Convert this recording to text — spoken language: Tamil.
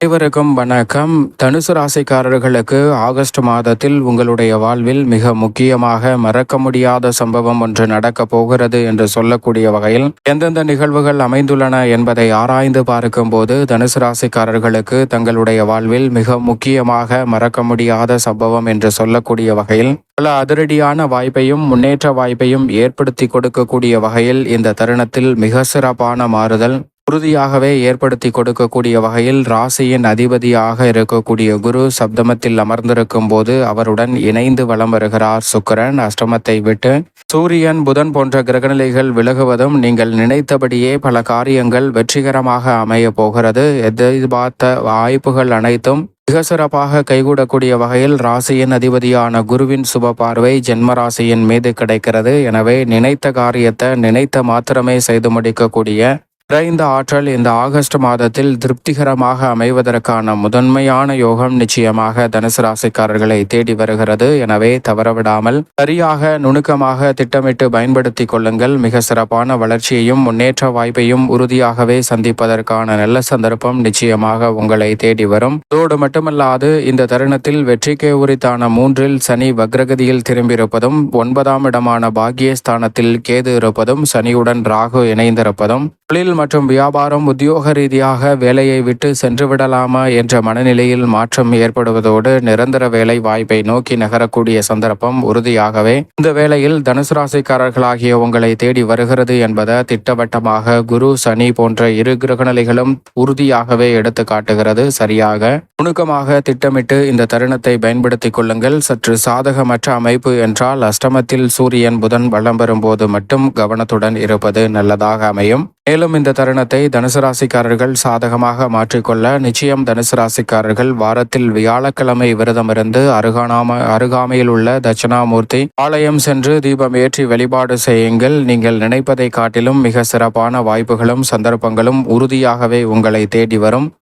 அனைவருக்கும் வணக்கம். தனுசு ராசிக்காரர்களுக்கு ஆகஸ்ட் மாதத்தில் உங்களுடைய வாழ்வில் மிக முக்கியமாக மறக்க முடியாத சம்பவம் ஒன்று நடக்கப் போகிறது என்று சொல்லக்கூடிய வகையில் எந்தெந்த நிகழ்வுகள் அமைந்துள்ளன என்பதை ஆராய்ந்து பார்க்கும்போது தனுசு ராசிக்காரர்களுக்கு தங்களுடைய வாழ்வில் மிக முக்கியமாக மறக்க முடியாத சம்பவம் என்று சொல்லக்கூடிய வகையில் பல அதிரடியான வாய்ப்பையும் முன்னேற்ற வாய்ப்பையும் ஏற்படுத்தி கொடுக்கக்கூடிய வகையில் இந்த தருணத்தில் மிக சிறப்பான மாறுதல் உறுதியாகவே ஏற்படுத்தி கொடுக்கக்கூடிய வகையில் ராசியின் அதிபதியாக இருக்கக்கூடிய குரு சப்தமத்தில் அமர்ந்திருக்கும் போது அவருடன் இணைந்து வலம் வருகிறார் சுக்கிரன். அஷ்டமத்தை விட்டு சூரியன் புதன் போன்ற கிரகநிலைகள் விலகுவதும் நீங்கள் நினைத்தபடியே பல காரியங்கள் வெற்றிகரமாக அமைய போகிறது. எதிர்பார்த்த வாய்ப்புகள் அனைத்தும் மிக சிறப்பாக கைகூடக்கூடிய வகையில் ராசியின் அதிபதியான குருவின் சுப பார்வை ஜென்ம ராசியின் மீது கிடைக்கிறது. எனவே நினைத்த காரியத்தை நினைத்த மாத்திரமே செய்து முடிக்கக்கூடிய விரைந்த ஆற்றல் இந்த ஆகஸ்ட் மாதத்தில் திருப்திகரமாக அமைவதற்கான முதன்மையான யோகம் நிச்சயமாக தனுசு ராசிக்காரர்களை தேடி வருகிறது. எனவே தவறவிடாமல் சரியாக நுணுக்கமாக திட்டமிட்டு பயன்படுத்தி கொள்ளுங்கள். மிக சிறப்பான வளர்ச்சியையும் முன்னேற்ற வாய்ப்பையும் உறுதியாகவே சந்திப்பதற்கான நல்ல சந்தர்ப்பம் நிச்சயமாக உங்களை தேடி வரும். அதோடு மட்டுமல்லாது இந்த தருணத்தில் வெற்றிக்கே உரித்தான மூன்றில் சனி வக்ரகதியில் திரும்பியிருப்பதும் ஒன்பதாம் இடமான பாக்கியஸ்தானத்தில் கேது இருப்பதும் சனியுடன் ராகு இணைந்திருப்பதும் தொழில் மற்றும் வியாபாரம் உத்தியோக ரீதியாக வேலையை விட்டு சென்று விடலாமா என்ற மனநிலையில் மாற்றம் ஏற்படுவதோடு நிரந்தர வேலை வாய்ப்பை நோக்கி நகரக்கூடிய சந்தர்ப்பம் உறுதியாகவே இந்த வேளையில் தனுசு ராசிக்காரர்களாகிய உங்களை தேடி வருகிறது என்பதை திட்டவட்டமாக குரு சனி போன்ற இரு கிரகநிலைகளும் உறுதியாகவே எடுத்து காட்டுகிறது. சரியாக நுணுக்கமாக திட்டமிட்டு இந்த தருணத்தை பயன்படுத்திக் கொள்ளுங்கள். சற்று சாதகமற்ற அமைப்பு என்றால் அஷ்டமத்தில் சூரியன் புதன் வளம் வரும்போது மட்டும் கவனத்துடன் இருப்பது நல்லதாக அமையும். மேலும் இந்த தருணத்தை தனுசு ராசிக்காரர்கள் சாதகமாக மாற்றிக்கொள்ள நிச்சயம் தனுசு ராசிக்காரர்கள் வாரத்தில் வியாழக்கிழமை விரதமிருந்து அருகானாம அருகாமையில் உள்ள தட்சிணாமூர்த்தி ஆலயம் சென்று தீபம் ஏற்றி வழிபாடு செய்யுங்கள். நீங்கள் நினைப்பதை காட்டிலும் மிக சிறப்பான வாய்ப்புகளும் சந்தர்ப்பங்களும் உறுதியாகவே உங்களை தேடி வரும்.